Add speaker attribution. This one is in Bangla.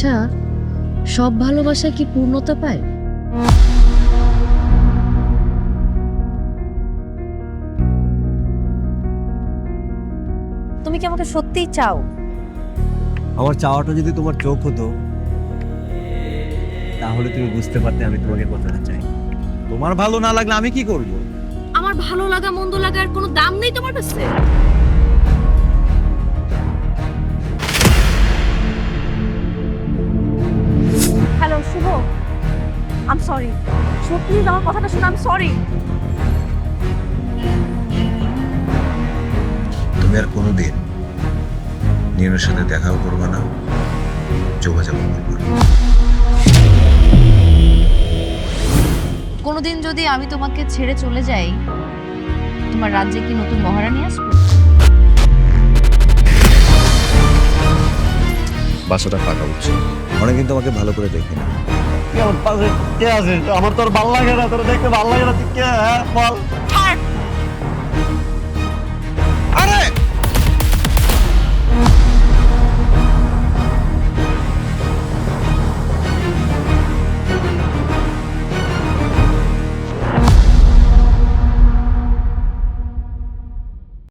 Speaker 1: আচ্ছা সব ভালোবাসা কি পূর্ণতা পায়?
Speaker 2: তুমি কি আমাকে সত্যিই চাও?
Speaker 3: আমার চাওয়াটা যদি তোমার চোখ হতো তাহলে তুমি বুঝতে পারতে আমি তোমাকে কতটা চাই।
Speaker 4: তোমার ভালো না লাগলে আমি কি করব?
Speaker 2: আমার ভালো লাগা মন্দ লাগার কোনো দাম নেই তোমার কাছে? শুভ? আম সরি শুভ প্লিজ আমার কথাটা শুনে আম সরি
Speaker 5: তুমি আর কোনোদিন নিয়মের সাথে দেখাও করবে না যোগাযোগ করবে না।
Speaker 2: কোনোদিন যদি আমি তোমাকে ছেড়ে চলে যাই তোমার রাজ্যে কি নতুন মহারানী আসবে?
Speaker 5: বাসাটা ফাঁকা উচিত কিন্তু আমাকে ভালো করে দেখে না
Speaker 3: আমার পাশে কে আছে? আমার তোর ভালো লাগে না, তোর দেখতে ভালো লাগে না, তুই কে হ্যাঁ বল।